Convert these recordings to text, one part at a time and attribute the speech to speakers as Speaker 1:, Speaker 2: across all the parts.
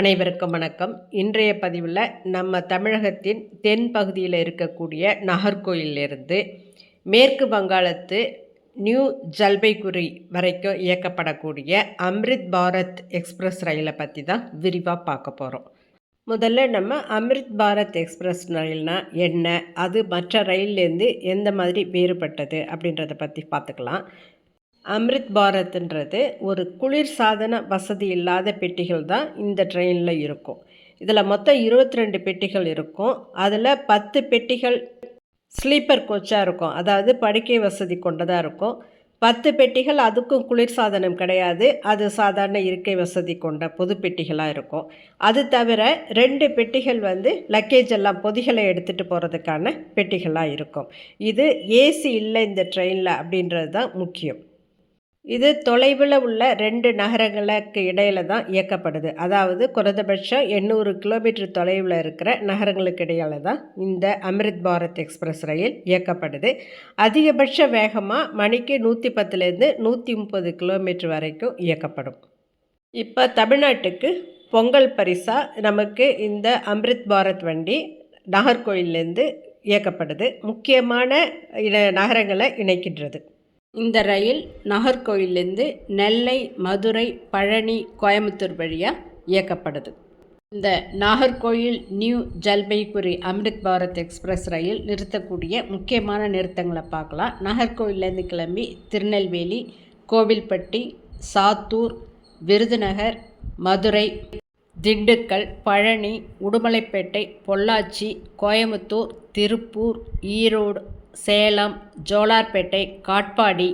Speaker 1: அனைவருக்கும் வணக்கம். இன்றைய பதிவில் நம்ம தமிழகத்தின் தென் பகுதியில் இருக்கக்கூடிய நாகர்கோயிலிருந்து மேற்கு வங்காளத்து நியூ ஜல்பைகுரி வரைக்கும் இயக்கப்படக்கூடிய அம்ரித் பாரத் எக்ஸ்பிரஸ் ரயிலை பற்றி தான் விரிவாக பார்க்க போகிறோம் முதல்ல நம்ம அம்ரித் பாரத் எக்ஸ்பிரஸ் ரயில்னா என்ன? அது மற்ற ரயில்லேருந்து எந்த மாதிரி வேறுபட்டது அப்படின்றத பற்றி பார்த்துக்கலாம். அம்ரித் பாரத்ன்றது ஒரு குளிர் சாதன வசதி இல்லாத பெட்டிகள் தான் இந்த ட்ரெயினில் இருக்கும். இதில் மொத்தம் இருபத்தி ரெண்டு பெட்டிகள் இருக்கும். அதில் பத்து பெட்டிகள் ஸ்லீப்பர் கோச்சாக இருக்கும். அதாவது படுக்கை வசதி கொண்டதாக இருக்கும். பத்து பெட்டிகள் அதுக்கும் குளிர்சாதனம் கிடையாது. அது சாதாரண இருக்கை வசதி கொண்ட பொது பெட்டிகளாக இருக்கும். அது தவிர ரெண்டு பெட்டிகள் வந்து லக்கேஜ் எல்லாம் பொதிகளை எடுத்துகிட்டு போகிறதுக்கான பெட்டிகளாக இருக்கும். இது ஏசி இல்லை இந்த ட்ரெயினில் அப்படின்றது தான் முக்கியம். இது தொலைவில் உள்ள ரெண்டு நகரங்களுக்கு இடையில தான் இயக்கப்படுது. அதாவது குறைந்தபட்சம் எண்ணூறு கிலோமீட்டர் தொலைவில் இருக்கிற நகரங்களுக்கு இடையில தான் இந்த அமிர்த் பாரத் எக்ஸ்பிரஸ் ரயில் இயக்கப்படுது. அதிகபட்ச வேகமாக மணிக்கு நூற்றி பத்துலேருந்து நூற்றி முப்பது கிலோமீட்டர் வரைக்கும் இயக்கப்படும். இப்போ தமிழ்நாட்டுக்கு பொங்கல் பரிசாக நமக்கு இந்த அம்ரித் பாரத் வண்டி நாகர்கோயிலேருந்து இயக்கப்படுது. முக்கியமான நகரங்களை இணைக்கின்றது. இந்த ரயில் நாகர்கோவிலேருந்து நெல்லை மதுரை பழனி கோயம்புத்தூர் வழியாக இயக்கப்படுது. இந்த நாகர்கோயில் நியூ ஜல்பைகுரி அமிர்த் பாரத் எக்ஸ்பிரஸ் ரயில் நிறுத்தக்கூடிய முக்கியமான நிறுத்தங்களை பார்க்கலாம். நாகர்கோயிலேருந்து கிளம்பி திருநெல்வேலி கோவில்பட்டி சாத்தூர் விருதுநகர் மதுரை திண்டுக்கல் பழனி உடுமலைப்பேட்டை பொள்ளாச்சி கோயம்புத்தூர் திருப்பூர் ஈரோடு சேலம் ஜோலார்பேட்டை காட்பாடி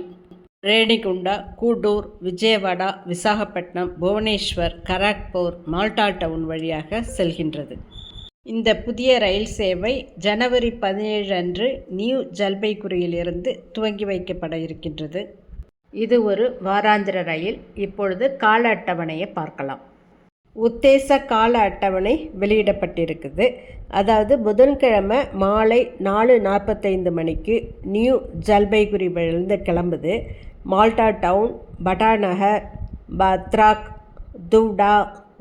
Speaker 1: ரேணிகுண்டா கூடூர் விஜயவாடா விசாகப்பட்டினம் புவனேஸ்வர் கராக்பூர் மால்டா டவுன் வழியாக செல்கின்றது. இந்த புதிய ரயில் சேவை ஜனவரி பதினேழு அன்று நியூ ஜல்பைகுரியிலிருந்து துவங்கி வைக்கப்பட இருக்கின்றது. இது ஒரு வாராந்திர ரயில். இப்பொழுது கால அட்டவணையை பார்க்கலாம். உத்தேச கால அட்டவணை வெளியிடப்பட்டிருக்குது. அதாவது புதன்கிழமை மாலை நாலு நாற்பத்தைந்து மணிக்கு நியூ ஜல்பைகுரி கிளம்புது. மால்டா டவுன் பட்டாநகர் பத்ராக் துவ்டா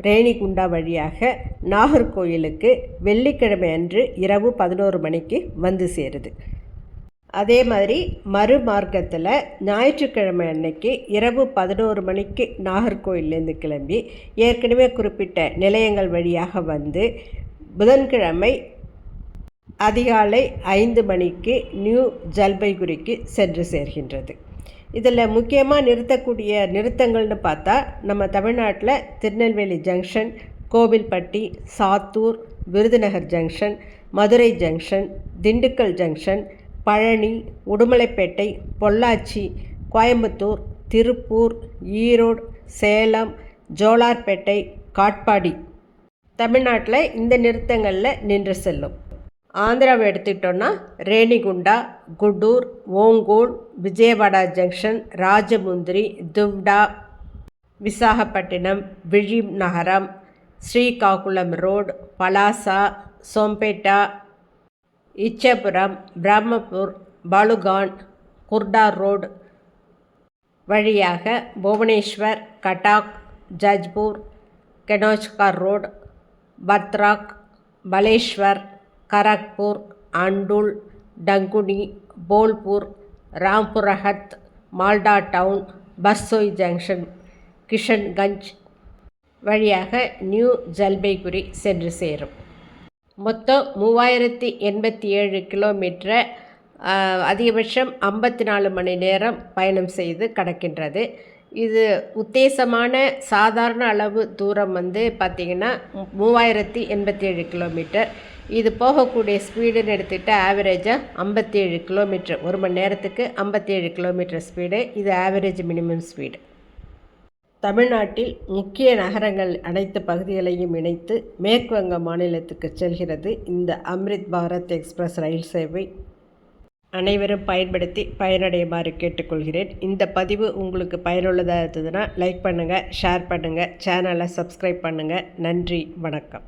Speaker 1: ரேணிகுண்டா வழியாக நாகர்கோயிலுக்கு வெள்ளிக்கிழமை அன்று இரவு பதினோரு மணிக்கு வந்து சேருது. அதே மாதிரி மறுமார்க்கத்தில் ஞாயிற்றுக்கிழமை அன்னைக்கு இரவு பதினோரு மணிக்கு நாகர்கோயிலேருந்து கிளம்பி ஏற்கனவே குறிப்பிட்ட நிலையங்கள் வழியாக வந்து புதன்கிழமை அதிகாலை ஐந்து மணிக்கு நியூ ஜல்பைகுரிக்கு சென்று சேர்கின்றது. இதில் முக்கியமாக நிறுத்தக்கூடிய நிறுத்தங்கள்னு பார்த்தா நம்ம தமிழ்நாட்டில் Tirunelveli junction Kovilpatti Sattur Virudhunagar junction Madurai junction Dindigul junction Palani Udumalaipettai Pollachi Coimbatore Tiruppur Erode Salem Jolarpettai Katpadi. தமிழ்நாட்டில் இந்த நிறுத்தங்களில் நின்று செல்லும். ஆந்திராவை எடுத்துக்கிட்டோன்னா Renigunta Gudur Ongole Vijayawada junction Rajahmundry Duvvada Visakhapatnam Vizianagaram Srikakulam road Palasa Sompeta Ichchapuram Brahmapur Balugaon Khurda road வழியாக Bhubaneswar Cuttack Jajpur Keonjhar road Bhadrak Baleswar Kharagpur Andul Dankuni Bolpur Rampurhat Malda town Barsoi junction Kishanganj வழியாக new Jalpaiguri சென்று சேரும். மொத்தம் மூவாயிரத்தி எண்பத்தி ஏழு கிலோமீட்டரை அதிகபட்சம் ஐம்பத்தி நாலு மணி நேரம் பயணம் செய்து கடக்கின்றது. இது உத்தேசமான சாதாரண அளவு தூரம் வந்து பார்த்திங்கன்னா மூவாயிரத்தி எண்பத்தி ஏழு கிலோமீட்டர் இது போகக்கூடிய ஸ்பீடுன்னு எடுத்துக்கிட்டால் ஆவரேஜாக ஐம்பத்தி ஏழு கிலோமீட்டர் ஒரு மணி நேரத்துக்கு ஐம்பத்தி ஏழு கிலோமீட்டர் ஸ்பீடு இது ஆவரேஜ் மினிமம் ஸ்பீடு தமிழ்நாட்டில் முக்கிய நகரங்கள் அனைத்து பகுதிகளையும் இணைத்து மேற்குவங்க மாநிலத்துக்கு செல்கிறது இந்த அம்ரித் பாரத் எக்ஸ்பிரஸ் ரயில் சேவை. அனைவரும் பயன்படுத்தி பயனடையுமாறு கேட்டுக்கொள்கிறேன். இந்த பதிவு உங்களுக்கு பயனுள்ளதாக இருந்ததுன்னா லைக் பண்ணுங்கள் ஷேர் பண்ணுங்கள் சேனலை சப்ஸ்கிரைப் பண்ணுங்கள் நன்றி வணக்கம்.